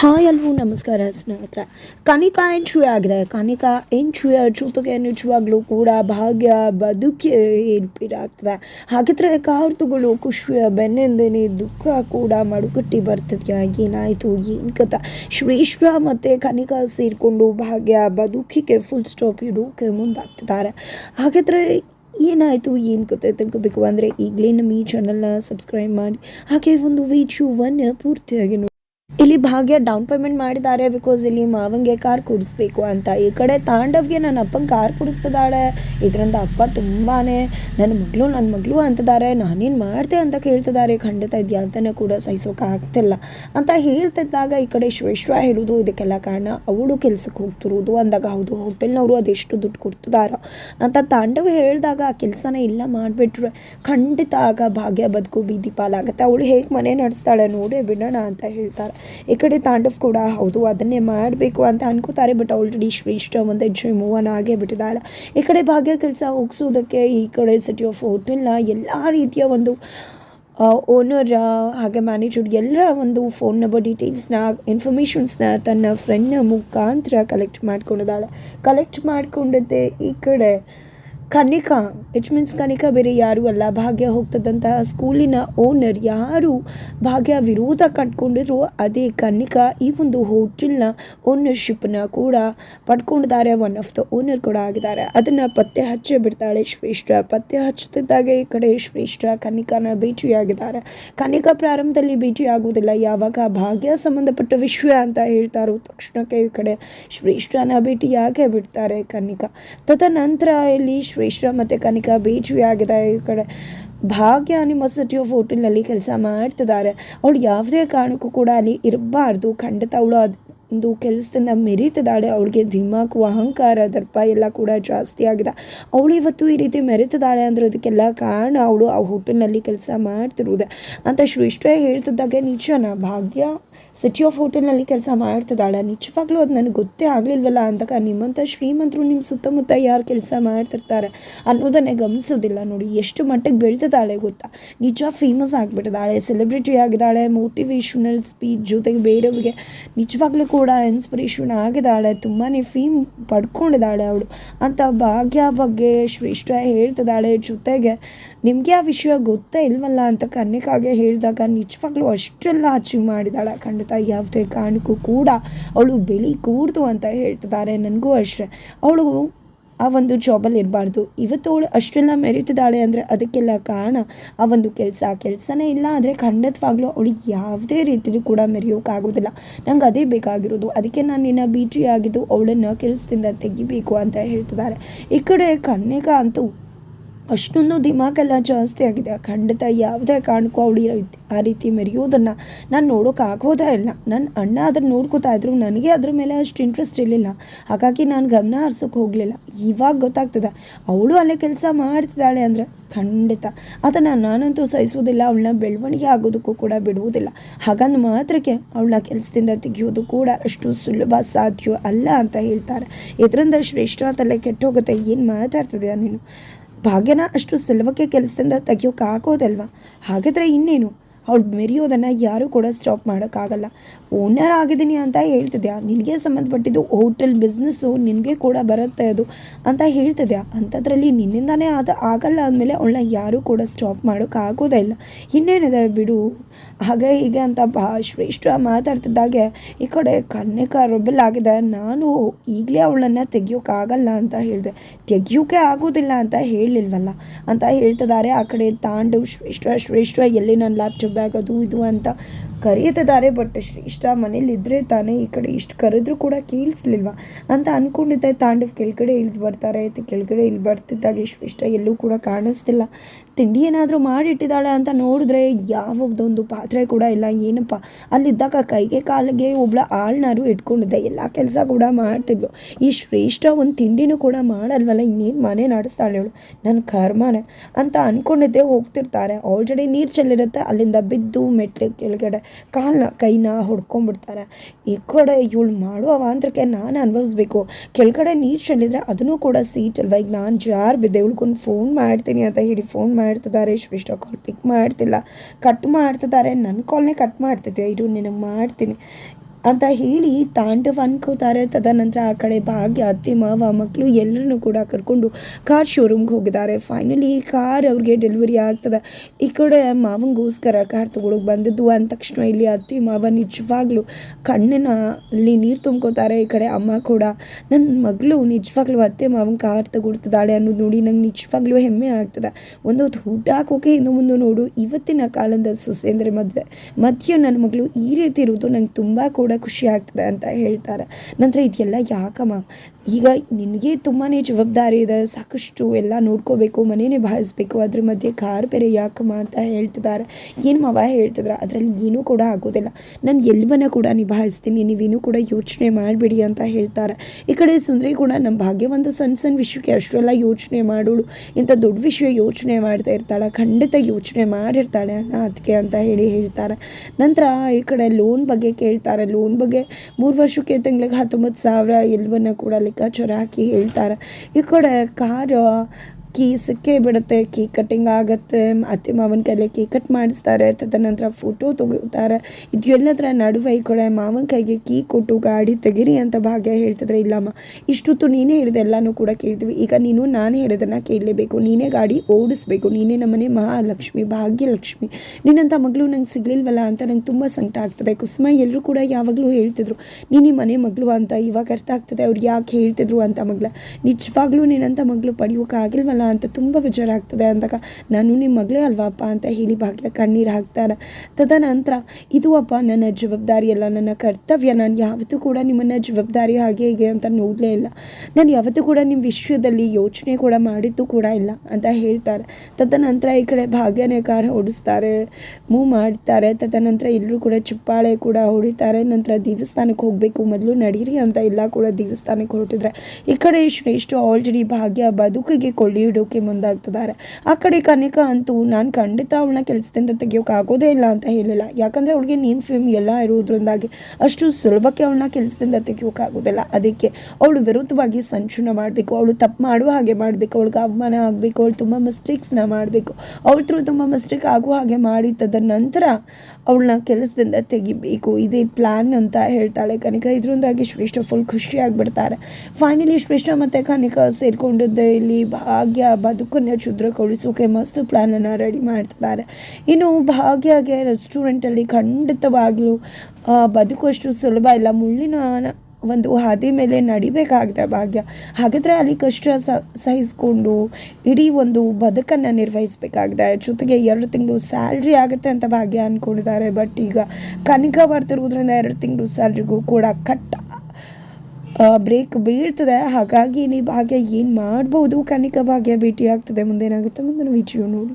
Hi ಅಲ್ವೂ, ನಮಸ್ಕಾರ ಸ್ನೇಹಿತರೆ. Kanika entry ಆಗಿದೆ. ಕನಿಕಾ ಎಂಟ್ರಿ ಜೊತೆಗೆ ನಿಜವಾಗ್ಲೂ ಕೂಡ ಭಾಗ್ಯ ಬದುಕಿ ಏರ್ಪೀರಾಗ್ತದೆ ಹಾಗಿದ್ರೆ ಕಾರ್ದುಗಳು ಖುಷಿಯ ಬೆನ್ನೆಂದೇನೆ ದುಃಖ ಕೂಡ ಮಡುಕಟ್ಟಿ ಬರ್ತದೆಯಾ? ಏನಾಯಿತು? ಏನು ಕಥ? ಶ್ರೇಷ್ಠ ಮತ್ತು ಕನಿಕಾ ಸೇರಿಕೊಂಡು ಭಾಗ್ಯ ಬದುಕಿಗೆ ಫುಲ್ ಸ್ಟಾಪ್ ಇಡೋಕೆ ಮುಂದಾಗ್ತಿದ್ದಾರೆ. ಹಾಗಿದ್ರೆ ಏನಾಯಿತು? ಏನು ಕತೆ ತಿಳ್ಕೊಬೇಕು ಅಂದರೆ ಈಗಲೇ ನಮ್ಮ ಈ ಚಾನಲ್ನ ಸಬ್ಸ್ಕ್ರೈಬ್ ಮಾಡಿ. ಹಾಗೆ ಒಂದು ವಿಡಿಯೋವನ್ನು ಪೂರ್ತಿಯಾಗಿ ನೋಡಿ. ಇಲ್ಲಿ ಭಾಗ್ಯ ಡೌನ್ ಪೇಮೆಂಟ್ ಮಾಡಿದ್ದಾರೆ ಬಿಕಾಸ್ ಇಲ್ಲಿ ಮಾವಂಗೆ ಕಾರ್ ಕೊಡಿಸ್ಬೇಕು ಅಂತ. ಈ ಕಡೆ ತಾಂಡವ್ಗೆ ನನ್ನ ಅಪ್ಪಂಗೆ ಕಾರ್ ಕೊಡಿಸ್ತಿದ್ದಾಳೆ. ಇದರಿಂದ ಅಪ್ಪ ತುಂಬಾ ನನ್ನ ಮಗಳು ನನ್ನ ಮಗಳು ಅಂತಿದ್ದಾರೆ. ನಾನೇನು ಮಾಡ್ತೆ ಅಂತ ಕೇಳ್ತಿದ್ದಾರೆ. ಖಂಡಿತ ಇದು ಅಂತಲೇ ಕೂಡ ಸಹಿಸೋಕೆ ಆಗ್ತಿಲ್ಲ ಅಂತ ಹೇಳ್ತಿದ್ದಾಗ ಈ ಕಡೆ ಶ್ರೇಷ್ಠ ಹೇಳೋದು ಇದಕ್ಕೆಲ್ಲ ಕಾರಣ. ಅವಳು ಕೆಲಸಕ್ಕೆ ಹೋಗ್ತಿರೋದು ಅಂದಾಗ ಹೌದು, ಹೋಟೆಲ್ನವರು ಅದೆಷ್ಟು ದುಡ್ಡು ಕೊಡ್ತಿದಾರ ಅಂತ ತಾಂಡವ್ ಹೇಳಿದಾಗ ಆ ಕೆಲಸನ ಇಲ್ಲ ಮಾಡಿಬಿಟ್ರೆ. ಖಂಡಿತ ಆಗ ಭಾಗ್ಯ ಬದುಕು ಬೀದಿ ಪಾಲಾಗುತ್ತೆ. ಅವಳು ಹೇಗೆ ಮನೆ ನಡೆಸ್ತಾಳೆ ನೋಡೇ ಬಿಡೋಣ ಅಂತ ಹೇಳ್ತಾರೆ. ಈ ಕಡೆ ತಾಂಡವ್ ಕೂಡ ಹೌದು, ಅದನ್ನೇ ಮಾಡಬೇಕು ಅಂತ ಅನ್ಕೋತಾರೆ ಬಟ್ ಆಲ್ರೆಡಿ ಶ್ರೇಷ್ಠ ಒಂದು ಹೆಜ್ಜೆ ಮೂವ್ ಆನ್ ಆಗೇ ಬಿಟ್ಟಿದ್ದಾಳೆ. ಈ ಕಡೆ ಭಾಗ್ಯ ಕೆಲಸ ಹೋಗಿಸೋದಕ್ಕೆ ಈ ಕಡೆ ಸಿಟಿ ಆಫ್ ಹೋಟೆಲ್ನ ಎಲ್ಲ ರೀತಿಯ ಒಂದು ಓನರ್ ಹಾಗೆ ಮ್ಯಾನೇಜರ್ ಎಲ್ಲರ ಒಂದು ಫೋನ್ ನಂಬರ್ ಡೀಟೇಲ್ಸ್ನ ಇನ್ಫಾರ್ಮೇಷನ್ಸ್ನ ತನ್ನ ಫ್ರೆಂಡ್ನ ಮುಖಾಂತರ ಕಲೆಕ್ಟ್ ಮಾಡ್ಕೊಂಡಿದ್ದಾಳೆ. ಕಲೆಕ್ಟ್ ಮಾಡ್ಕೊಂಡಿದ್ದೆ ಈ ಕಡೆ. ಕನಿಕಾ ಇಟ್ ಮೀನ್ಸ್ ಕನಿಕಾ ಬೇರೆ ಯಾರೂ ಅಲ್ಲ, ಭಾಗ್ಯ ಹೋಗ್ತದಂತಹ ಸ್ಕೂಲಿನ ಓನರ್ ಯಾರು? ಭಾಗ್ಯ ವಿರೋಧ ಕಟ್ಕೊಂಡಿದ್ರು ಅದೇ ಕನಿಕಾ ಈ ಒಂದು ಹೋಟೆಲ್ನ ಓನರ್ಶಿಪ್ನ ಕೂಡ ಪಡ್ಕೊಂಡಿದ್ದಾರೆ ಒನ್ ಆಫ್ ದ ಓನರ್ ಕೂಡ ಆಗಿದ್ದಾರೆ. ಅದನ್ನು ಪತ್ತೆ ಹಚ್ಚೇ ಬಿಡ್ತಾಳೆ ಶ್ರೇಷ್ಠ. ಪತ್ತೆ ಹಚ್ಚುತ್ತಿದ್ದಾಗ ಈ ಕಡೆ ಶ್ರೇಷ್ಠ ಕನಿಕಾನ ಭೇಟಿಯಾಗಿದ್ದಾರೆ. ಕನಿಕಾ ಪ್ರಾರಂಭದಲ್ಲಿ ಭೇಟಿಯಾಗುವುದಿಲ್ಲ, ಯಾವಾಗ ಭಾಗ್ಯ ಸಂಬಂಧಪಟ್ಟ ವಿಷಯ ಅಂತ ಹೇಳ್ತಾರೋ ತಕ್ಷಣಕ್ಕೆ ಈ ಕಡೆ ಶ್ರೇಷ್ಠನ ಭೇಟಿಯಾಗೇ ಬಿಡ್ತಾರೆ ಕನಿಕಾ. ತದನಂತರ ಇಲ್ಲಿ ಶ್ರೇಷ್ಠ ಮತ್ತು ಕನಿಕಾ ಭೇಟಿಯಾಗಿದೆ ಈ ಕಡೆ ಭಾಗ್ಯ ನಿಮ್ಮ ಸಿಟಿ ಆಫ್ ಹೋಟೆಲ್ನಲ್ಲಿ ಕೆಲಸ ಮಾಡ್ತಿದ್ದಾರೆ. ಅವಳು ಯಾವುದೇ ಕಾರಣಕ್ಕೂ ಕೂಡ ಅಲ್ಲಿ ಇರಬಾರ್ದು. ಖಂಡಿತ ಅವಳು ಅದು ಒಂದು ಕೆಲಸದಿಂದ ಮೆರೀತಿದ್ದಾಳೆ. ಅವಳಿಗೆ ದಿಮಾಕು ಅಹಂಕಾರ, ದರ್ಪ ಎಲ್ಲ ಕೂಡ ಜಾಸ್ತಿ ಆಗಿದೆ. ಅವಳು ಇವತ್ತು ಈ ರೀತಿ ಮೆರೀತಿದ್ದಾಳೆ ಅಂದ್ರೆ ಅದಕ್ಕೆಲ್ಲ ಕಾರಣ ಅವಳು ಆ ಹೋಟೆಲ್ನಲ್ಲಿ ಕೆಲಸ ಮಾಡ್ತಿರುವುದೇ ಅಂತ ಶ್ರೇಷ್ಠ ಹೇಳ್ತಿದ್ದಾಗೆ, ನಿಜನ ಭಾಗ್ಯ? ಸಿಟಿ ಆಫ್ ಹೋಟೆಲ್ನಲ್ಲಿ ಕೆಲಸ ಮಾಡ್ತಿದ್ದಾಳೆ. ನಿಜವಾಗ್ಲೂ ಅದು ನನಗೆ ಗೊತ್ತೇ ಆಗಲಿಲ್ವಲ್ಲ? ಅಂದಾಗ ನಿಮ್ಮಂಥ ಶ್ರೀಮಂತರು ನಿಮ್ಮ ಸುತ್ತಮುತ್ತ ಯಾರು ಕೆಲಸ ಮಾಡ್ತಿರ್ತಾರೆ? ಅನ್ನೋದನ್ನೇ ಗಮನಿಸೋದಿಲ್ಲ ನೋಡಿ. ಎಷ್ಟು ಮಟ್ಟಿಗೆ ಬೆಳೆದಿದ್ದಾಳೆ ಗೊತ್ತಾ? ನಿಜ ಫೇಮಸ್ ಆಗಿಬಿಟ್ಟಿದ್ದಾಳೆ ಸೆಲೆಬ್ರಿಟಿ ಆಗಿದ್ದಾಳೆ ಮೋಟಿವೇಶನಲ್ ಸ್ಪೀಚ್ ಜೊತೆಗೆ ಬೇರೆಯವ್ರಿಗೆ ನಿಜವಾಗ್ಲೂ ಕೂಡ ಇನ್ಸ್ಪಿರೇಷನ್ ಆಗಿದ್ದಾಳೆ. ತುಂಬಾ ಫೀಮ್ ಪಡ್ಕೊಂಡಿದ್ದಾಳೆ ಅವಳು. ಅಂತ ಭಾಗ್ಯ ಬಗ್ಗೆ ಶ್ರೇಷ್ಠ ಹೇಳ್ತಿದ್ದಾಳೆ ಜೊತೆಗೆ, ನಿಮಗೆ ಆ ವಿಷಯ ಗೊತ್ತೇ ಇಲ್ವಲ್ಲ? ಅಂತ ಕನ್ನಿಕಾಗೆ ಹೇಳಿದಾಗ, ನಿಜವಾಗ್ಲೂ ಅಷ್ಟೆಲ್ಲ ಅಚೀವ್ ಮಾಡಿದಾಳೆ ಖಂಡಿತ ಯಾವುದೇ ಕಾರಣಕ್ಕೂ ಕೂಡ ಅವಳು ಬೆಳಿ ಕೂಡ್ದು ಅಂತ ಹೇಳ್ತಿದ್ದಾರೆ. ನನಗೂ ಅಷ್ಟೇ. ಅವಳು ಆ ಒಂದು ಜಾಬಲ್ಲಿ ಇರಬಾರ್ದು. ಇವತ್ತು ಅವಳು ಅಷ್ಟೆಲ್ಲ ಮೆರೀತಿದ್ದಾಳೆ ಅಂದರೆ ಅದಕ್ಕೆಲ್ಲ ಕಾರಣ ಆ ಒಂದು ಕೆಲಸ. ಕೆಲಸನೇ ಇಲ್ಲ ಅಂದರೆ ಖಂಡಿತವಾಗ್ಲೂ ಅವಳಿಗೆ ಯಾವುದೇ ರೀತಿಯಲ್ಲೂ ಕೂಡ ಮೆರೆಯೋಕ್ಕಾಗೋದಿಲ್ಲ ನಂಗೆ ಅದೇ ಬೇಕಾಗಿರೋದು. ಅದಕ್ಕೆ ನಾನು ನಿನ್ನ ಬೀಟಿ ಆಗಿದ್ದು ಅವಳನ್ನು ಕೆಲಸದಿಂದ ತೆಗಿಬೇಕು ಅಂತ ಹೇಳ್ತಿದ್ದಾರೆ. ಈ ಕಡೆ ಕನ್ಯಕ ಅಂತೂ ಅಷ್ಟೊಂದು ದಿಮಾಗೆಲ್ಲ ಜಾಸ್ತಿ ಆಗಿದೆ. ಖಂಡಿತ ಯಾವುದೇ ಕಾರಣಕ್ಕೂ ಅವಳು ಆ ರೀತಿ ಮೆರೆಯೋದನ್ನು ನಾನು ನೋಡೋಕ್ಕಾಗೋದೇ ಇಲ್ಲ. ನನ್ನ ಅಣ್ಣ ಅದನ್ನು ನೋಡ್ಕೋತಾ ಇದ್ರು, ನನಗೆ ಅದ್ರ ಮೇಲೆ ಅಷ್ಟು ಇಂಟ್ರೆಸ್ಟ್ ಇರಲಿಲ್ಲ. ಹಾಗಾಗಿ ನಾನು ಗಮನ ಹರ್ಸೋಕ್ಕೆ ಹೋಗಲಿಲ್ಲ. ಇವಾಗ ಗೊತ್ತಾಗ್ತದೆ, ಅವಳು ಅಲ್ಲೇ ಕೆಲಸ ಮಾಡ್ತಿದ್ದಾಳೆ ಅಂದರೆ ಖಂಡಿತ ಅದನ್ನು ನಾನಂತೂ ಸಹಿಸೋದಿಲ್ಲ ಅವಳನ್ನ ಬೆಳವಣಿಗೆ ಆಗೋದಕ್ಕೂ ಕೂಡ ಬಿಡುವುದಿಲ್ಲ. ಹಾಗಂದು ಮಾತ್ರಕ್ಕೆ ಅವಳನ್ನ ಕೆಲಸದಿಂದ ತೆಗೆಯೋದು ಕೂಡ ಅಷ್ಟು ಸುಲಭ ಸಾಧ್ಯ ಅಲ್ಲ ಅಂತ ಹೇಳ್ತಾರೆ. ಇದರಿಂದ ಶ್ರೇಷ್ಠ ತಲೆ ಕೆಟ್ಟೋಗುತ್ತೆ, ಏನು ಮಾತಾಡ್ತಿದೆಯಾ ನೀನು? ಭಾಗ್ಯನ ಅಷ್ಟು ಸುಲಭಕ್ಕೆ ಕೆಲಸದಿಂದ ತೆಗಿಯೋಕ್ಕಾಗೋದಲ್ವಾ ಹಾಗಾದರೆ ಇನ್ನೇನು? ಅವಳು ಮೆರೆಯೋದನ್ನು ಯಾರೂ ಕೂಡ ಸ್ಟಾಪ್ ಮಾಡೋಕ್ಕಾಗಲ್ಲ. ಓನರ್ ಆಗಿದ್ದೀನಿ ಅಂತ ಹೇಳ್ತಿದ್ಯಾ? ನಿನಗೆ ಸಂಬಂಧಪಟ್ಟಿದ್ದು ಹೋಟೆಲ್ ಬಿಸ್ನೆಸ್ಸು ನಿನಗೆ ಕೂಡ ಬರುತ್ತೆ ಅದು ಅಂತ ಹೇಳ್ತಿದ್ಯಾ? ಅಂಥದ್ರಲ್ಲಿ ನಿನ್ನಿಂದನೇ ಅದು ಆಗಲ್ಲ ಅಂದಮೇಲೆ ಅವಳನ್ನ ಯಾರೂ ಕೂಡ ಸ್ಟಾಪ್ ಮಾಡೋಕ್ಕಾಗೋದೇ ಇಲ್ಲ. ಇನ್ನೇನಿದೆ ಬಿಡು. ಹಾಗೆ ಹೀಗೆ ಅಂತ ಬಾ, ಶ್ರೇಷ್ಠ ಮಾತಾಡ್ತಿದ್ದಾಗೆ ಈ ಕಡೆ ಕನ್ನಿಕಾ ರೊಬ್ಬಲ್ ಆಗಿದೆ. ನಾನು ಈಗಲೇ ಅವಳನ್ನು ತೆಗಿಯೋಕ್ಕಾಗಲ್ಲ ಅಂತ ಹೇಳಿದೆ. ತೆಗಿಯೋಕೆ ಆಗೋದಿಲ್ಲ ಅಂತ ಹೇಳಲಿಲ್ವಲ್ಲ? ಅಂತ ಹೇಳ್ತಿದ್ದಾರೆ ಆ ಕಡೆ ತಾಂಡು ಶ್ರೇಷ್ಠ ಶ್ರೇಷ್ಠ ಎಲ್ಲಿ ನನ್ನ ಲ್ಯಾಪ್ಟಾಪ್ ಬ್ಯಾಗ್ ಅದು ಇದು ಅಂತ. ಕರೀತಿದ್ದಾರೆ ಬಟ್ ಶ್ರೇಷ್ಠ ಮನೇಲಿ ಇದ್ದರೆ ತಾನೇ ಈ ಕಡೆ ಇಷ್ಟು ಕರೆದ್ರೂ ಕೂಡ ಕೇಳಿಸ್ಲಿಲ್ವ? ಅಂತ ಅಂದ್ಕೊಂಡಿದ್ದೆ ತಾಂಡವ್ ಕೆಳಗಡೆ ಇಳಿದು ಬರ್ತಾರೆ. ಆಯ್ತು, ಕೆಳಗಡೆ ಇಲ್ಲಿ ಬರ್ತಿದ್ದಾಗ ಶ್ರೇಷ್ಠ ಎಲ್ಲೂ ಕೂಡ ಕಾಣಿಸ್ತಿಲ್ಲ. ತಿಂಡಿ ಏನಾದರೂ ಮಾಡಿಟ್ಟಿದ್ದಾಳೆ ಅಂತ ನೋಡಿದ್ರೆ ಯಾವ್ದೊಂದು ಪಾತ್ರೆ ಕೂಡ ಇಲ್ಲ. ಏನಪ್ಪ, ಅಲ್ಲಿದ್ದಾಗ ಕೈಗೆ ಕಾಲಿಗೆ ಒಬ್ಳ ಆಳ್ನಾರು ಇಟ್ಕೊಂಡಿದ್ದೆ. ಎಲ್ಲ ಕೆಲಸ ಕೂಡ ಮಾಡ್ತಿದ್ಲು. ಈ ಶ್ರೇಷ್ಠ ಒಂದು ತಿಂಡಿನೂ ಕೂಡ ಮಾಡಲ್ವಲ್ಲ, ಇನ್ನೇನು ಮನೆ ನಡೆಸ್ತಾಳೆ ಅವಳು? ನನ್ನ ಕರ್ಮನೆ. ಅಂತ ಅಂದ್ಕೊಂಡಿದ್ದೆ ಹೋಗ್ತಿರ್ತಾರೆ. ಆಲ್ರೆಡಿ ನೀರು ಚೆಲ್ಲಿರುತ್ತೆ. ಅಲ್ಲಿಂದ ಬಿದ್ದು, ಮೆಟ್ಲು ಕೆಳಗಡೆ ಕಾಲನ್ನ ಕೈನ ಹೊಡ್ಕೊಂಡ್ಬಿಡ್ತಾರೆ ಈ ಕಡೆ ಇವಳು ಮಾಡೋ ಅವಾಂತರಕ್ಕೆ ನಾನು ಅನುಭವಿಸ್ಬೇಕು. ಕೆಳಗಡೆ ನೀರು ಚೆಲ್ಲಿದ್ರೆ ಅದನ್ನು ಕೂಡ ಸೀಟ್ ಅಲ್ವಾ? ಈಗ ನಾನು ಜಾರ್ ಬಿದ್ದೆ ಉಳ್ಕೊಂಡು ಫೋನ್ ಮಾಡ್ತೀನಿ ಅಂತ ಹೇಳಿ ಫೋನ್ ಮಾಡ್ತಿದ್ದಾರೆ. ಶ್ರೇಷ್ಠ ಕಾಲ್ ಪಿಕ್ ಮಾಡ್ತಿಲ್ಲ. ಕಟ್ ಮಾಡ್ತಿದ್ದಾರೆ. ನನ್ನ ಕಾಲ್ನೇ ಕಟ್ ಮಾಡ್ತಿದ್ದೆ ಇದು ನಿನಗೆ ಮಾಡ್ತೀನಿ. ಅಂತ ಹೇಳಿ ತಾಂಡವ ಅನ್ಕೋತಾರೆ. ತದನಂತರ ಆ ಕಡೆ ಭಾಗ್ಯ, ಅತ್ತೆ, ಮಾವ ಮಕ್ಕಳು ಎಲ್ಲರನ್ನೂ ಕೂಡ ಕರ್ಕೊಂಡು ಕಾರ್ ಶೋರೂಮ್ಗೆ ಹೋಗಿದ್ದಾರೆ. ಫೈನಲಿ ಕಾರ್ ಅವ್ರಿಗೆ ಡೆಲಿವರಿ ಆಗ್ತದೆ. ಈ ಕಡೆ ಮಾವಂಗೋಸ್ಕರ ಕಾರ್ ತೊಗೊಳಕ್ಕೆ ಬಂದಿದ್ದು ಅಂದ ತಕ್ಷಣ ಇಲ್ಲಿ ಅತ್ತೆ, ಮಾವ ನಿಜವಾಗ್ಲೂ ಕಣ್ಣಿನ ಅಲ್ಲಿ ನೀರು ತುಂಬ್ಕೋತಾರೆ. ಈ ಕಡೆ ಅಮ್ಮ ಕೂಡ ನನ್ನ ಮಗಳು ನಿಜವಾಗ್ಲೂ ಅತ್ತೆ, ಮಾವನ ಕಾರ್ ತಗೊಡ್ತಿದ್ದಾಳೆ ಅನ್ನೋದು ನೋಡಿ ನಂಗೆ ನಿಜವಾಗ್ಲೂ ಹೆಮ್ಮೆ ಆಗ್ತದೆ. ಒಂದು ಹೊತ್ತು ಊಟ ಹಾಕೋಕೆ ಇನ್ನು ಮುಂದೆ ನೋಡು, ಇವತ್ತಿನ ಕಾಲದ ಸುಸೇಂದ್ರೆ ಮದುವೆ ಮಧ್ಯ ನನ್ನ ಮಗಳು ಈ ರೀತಿ ಇರೋದು ನಂಗೆ ತುಂಬ ಕೂಡ ಖುಷಿ ಆಗ್ತದೆ ಅಂತ ಹೇಳ್ತಾರೆ. ನಂತರ ಇದೆಲ್ಲ ಯಾಕಮ್ಮ? ಈಗ ನಿನಗೆ ತುಂಬಾ ಜವಾಬ್ದಾರಿ ಇದೆ. ಸಾಕಷ್ಟು ಎಲ್ಲ ನೋಡ್ಕೋಬೇಕು ಮನೆಯೇ ಭಾವಿಸ್ಬೇಕು ಅದ್ರ ಮಧ್ಯೆ ಕಾರ್ ಬೇರೆ ಯಾಕಮ್ಮ ಅಂತ ಹೇಳ್ತಿದ್ದಾರೆ. ಏನು ಮಾವ ಹೇಳ್ತಿದ್ರ? ಅದರಲ್ಲಿ ಏನೂ ಕೂಡ ಆಗೋದಿಲ್ಲ. ನಾನು ಎಲ್ಲವನ್ನ ಕೂಡ ನಿಭಾಯಿಸ್ತೀನಿ. ನೀವೇನು ಕೂಡ ಯೋಚನೆ ಮಾಡಬೇಡಿ ಅಂತ ಹೇಳ್ತಾರೆ. ಈ ಕಡೆ ಸುಂದರಿ ಕೂಡ ನಮ್ಮ ಭಾಗ್ಯ ಒಂದು ಸಣ್ಣ ಸಣ್ಣ ವಿಷಯಕ್ಕೆ ಅಷ್ಟೆಲ್ಲ ಯೋಚನೆ ಮಾಡೋಳು. ಇಂಥ ದೊಡ್ಡ ವಿಷಯ ಯೋಚನೆ ಮಾಡ್ತಾ ಇರ್ತಾಳೆ, ಖಂಡಿತ ಯೋಚನೆ ಮಾಡಿರ್ತಾಳೆ ಅಣ್ಣ ಅದಕ್ಕೆ ಅಂತ ಹೇಳಿ ಹೇಳ್ತಾರೆ. ನಂತರ ಈ ಕಡೆ ಲೋನ್ ಬಗ್ಗೆ ಕೇಳ್ತಾರೆ. ಲೋನ್ ಬಗ್ಗೆ ಮೂರು ವರ್ಷಕ್ಕೆ ತಿಂಗಳಿಗೆ ಹತ್ತೊಂಬತ್ತು ಸಾವಿರ ಎಲ್ಲವನ್ನ ಕೂಡ ಲೆಕ್ಕಾಚಾರ ಹಾಕಿ ಹೇಳ್ತಾರೆ. ಈ ಕಡೆ ಕಾರು ಕೀ ಸಿಕ್ಕೇ ಬಿಡುತ್ತೆ, ಕೀ ಕಟ್ಟಿಂಗ್ ಆಗುತ್ತೆ, ಅತ್ತೆ ಮಾವನ ಕೈಲಿ ಕೀ ಕಟ್ ಮಾಡಿಸ್ತಾರೆ ತದನಂತರ ಫೋಟೋ ತೆಗೆಯುತ್ತಾರೆ ಇದು ಎಲ್ಲದರ ನಡುವೆ ಕಡೆ ಮಾವನ ಕೈಗೆ ಕೀ ಕೊಟ್ಟು ಗಾಡಿ ತೆಗೀರಿ ಅಂತ ಭಾಗ್ಯ ಹೇಳ್ತಿದ್ರೆ ಇಲ್ಲಮ್ಮ ಇಷ್ಟೊತ್ತು ನೀನೇ ಹೇಳಿದೆ ಎಲ್ಲನೂ ಕೂಡ ಕೇಳ್ತೀವಿ. ಈಗ ನೀನು, ನಾನು ಹೇಳಿದನ್ನು ಕೇಳಲೇಬೇಕು. ನೀನೇ ಗಾಡಿ ಓಡಿಸ್ಬೇಕು. ನೀನೇ ನಮ್ಮನೆ ಮಹಾಲಕ್ಷ್ಮಿ, ಭಾಗ್ಯಲಕ್ಷ್ಮಿ. ನಿನ್ನಂಥ ಮಗಳು ನಂಗೆ ಸಿಗ್ಲಿಲ್ವಲ್ಲ ಅಂತ ನಂಗೆ ತುಂಬ ಸಂಕಟ ಆಗ್ತದೆ. ಕುಸುಮ, ಎಲ್ಲರೂ ಕೂಡ ಯಾವಾಗಲೂ ಹೇಳ್ತಿದ್ರು, ನೀನು ಮನೆ ಮಗಳು ಅಂತ, ಇವಾಗ ಅರ್ಥ ಆಗ್ತದೆ. ಅವ್ರು ಯಾಕೆ ಹೇಳ್ತಿದ್ರು ಅಂತ ಮಗಳ ನಿಜವಾಗ್ಲೂ ನೀನಂಥ ಮಗಳು ಪಡೆಯೋಕ್ಕಾಗಿಲ್ವಲ್ಲ ಅಂತ ತುಂಬ ಬೇಜಾರಾಗ್ತದೆ ಅಂದಾಗ, ನಾನು ನಿಮ್ಮ ಮಗಳೇ ಅಲ್ವಾಪ್ಪ? ಅಂತ ಹೇಳಿ ಭಾಗ್ಯ ಕಣ್ಣೀರು ಹಾಕ್ತಾರೆ ತದನಂತರ, ಇದು ಅಪ್ಪ, ನನ್ನ ಜವಾಬ್ದಾರಿ ಅಲ್ಲ, ನನ್ನ ಕರ್ತವ್ಯ. ನಾನು ಯಾವತ್ತೂ ಕೂಡ ನಿಮ್ಮನ್ನು ಜವಾಬ್ದಾರಿ ಹಾಗೆ ಹೀಗೆ ಅಂತ ನೋಡಲೇ ಇಲ್ಲ. ನಾನು ಯಾವತ್ತೂ ಕೂಡ ನಿಮ್ಮ ವಿಷಯದಲ್ಲಿ ಯೋಚನೆ ಕೂಡ ಮಾಡಿದ್ದು ಕೂಡ ಇಲ್ಲ, ಅಂತ ಹೇಳ್ತಾರೆ. ತದನಂತರ ಈ ಕಡೆ ಭಾಗ್ಯನೇ ಕಾರ್ ಓಡಿಸ್ತಾರೆ ಮೂವ್ ಮಾಡ್ತಾರೆ. ತದನಂತರ ಎಲ್ಲರೂ ಕೂಡ ಚಪ್ಪಾಳೆ ಕೂಡ ಹೊಡಿತಾರೆ. ನಂತರ ದೇವಸ್ಥಾನಕ್ಕೆ ಹೋಗಬೇಕು, ಮೊದಲು ನಡೀರಿ ಅಂತ ಎಲ್ಲ ಕೂಡ ದೇವಸ್ಥಾನಕ್ಕೆ ಹೊರಟಿದ್ರೆ ಈ ಕಡೆ ಶ್ರೇಷ್ಠ ಆಲ್ರೆಡಿ ಭಾಗ್ಯ ಬದುಕಿಗೆ ಕೊಳ್ಳಿ ಇಡೋಕೆ ಮುಂದಾಗ್ತಿದ್ದಾರೆ. ಆ ಕಡೆ ಕನಿಕ ಅಂತೂ, ನಾನು ಖಂಡಿತ ಅವಳನ್ನ ಕೆಲಸದಿಂದ ತೆಗಿಯೋಕೆ ಆಗೋದೇ ಇಲ್ಲ ಅಂತ ಹೇಳಿಲ್ಲ ಯಾಕಂದರೆ ಅವಳಿಗೆ ನೇಮ್ ಫೇಮ್ ಎಲ್ಲ ಇರೋದ್ರಿಂದಾಗಿ ಅಷ್ಟು ಸುಲಭಕ್ಕೆ ಅವಳನ್ನ ಕೆಲಸದಿಂದ ತೆಗಿಯೋಕೆ ಆಗೋದಿಲ್ಲ ಅದಕ್ಕೆ ಅವಳು ವಿರುದ್ಧವಾಗಿ ಸಂಚುನ ಮಾಡಬೇಕು. ಅವಳು ತಪ್ಪು ಮಾಡುವ ಹಾಗೆ ಮಾಡಬೇಕು. ಅವಳಿಗೆ ಅವಮಾನ ಆಗಬೇಕು. ಅವಳು ತುಂಬ ಮಿಸ್ಟೇಕ್ಸ್ನ ಮಾಡಬೇಕು. ಅವಳ ಥ್ರೂ ತುಂಬ ಮಿಸ್ಟೇಕ್ ಆಗುವ ಹಾಗೆ ಮಾಡಿ ತದನಂತರ ಅವಳನ್ನ ಕೆಲಸದಿಂದ ತೆಗಿಬೇಕು. ಇದೇ ಪ್ಲ್ಯಾನ್ ಅಂತ ಹೇಳ್ತಾಳೆ ಕನಿಕ. ಇದರಿಂದಾಗಿ ಶ್ರೇಷ್ಠ ಫುಲ್ ಖುಷಿ ಆಗಿಬಿಡ್ತಾರೆ. ಫೈನಲಿ ಶ್ರೇಷ್ಠ ಮತ್ತು ಕನಿಕ ಸೇರಿಕೊಂಡಿದ್ದ ಇಲ್ಲಿ ಭಾಗ್ಯ ಬದುಕನ್ನು ಛುದ್ರಗೊಳಿಸೋಕೆ ಮಸ್ತ್ ಪ್ಲ್ಯಾನನ್ನು ರೆಡಿ ಮಾಡ್ತಿದ್ದಾರೆ. ಇನ್ನು ಭಾಗ್ಯಗೆ ರೆಸ್ಟೋರೆಂಟಲ್ಲಿ ಖಂಡಿತವಾಗಲೂ ಬದುಕುವಷ್ಟು ಸುಲಭ ಇಲ್ಲ. ಮುಳ್ಳಿನ ಒಂದು ಹಾದಿ ಮೇಲೆ ನಡಿಬೇಕಾಗಿದೆ ಭಾಗ್ಯ. ಹಾಗಾದರೆ ಅಲ್ಲಿ ಕಷ್ಟ ಸಹಿಸ್ಕೊಂಡು ಇಡೀ ಒಂದು ಬದುಕನ್ನು ನಿರ್ವಹಿಸಬೇಕಾಗಿದೆ. ಜೊತೆಗೆ ಎರಡು ತಿಂಗಳು ಸ್ಯಾಲ್ರಿ ಆಗುತ್ತೆ ಅಂತ ಭಾಗ್ಯ ಅಂದ್ಕೊಂಡಿದ್ದಾರೆ ಬಟ್ ಈಗ ಕನಿಕ ಬರ್ತಿರೋದ್ರಿಂದ ಎರಡು ತಿಂಗಳು ಸ್ಯಾಲ್ರಿಗೂ ಕೂಡ ಕಟ್ ಬ್ರೇಕ್ ಬೀಳ್ತದೆ. ಹಾಗಾಗಿ ನೀವು ಭಾಗ್ಯ ಏನು ಮಾಡ್ಬೋದು? ಕನಿಕ ಭಾಗ್ಯ ಭೇಟಿ ಆಗ್ತದೆ ಮುಂದೇನಾಗುತ್ತೆ? ಮುಂದಿನ ವಿಡಿಯೋ ನೋಡಿ.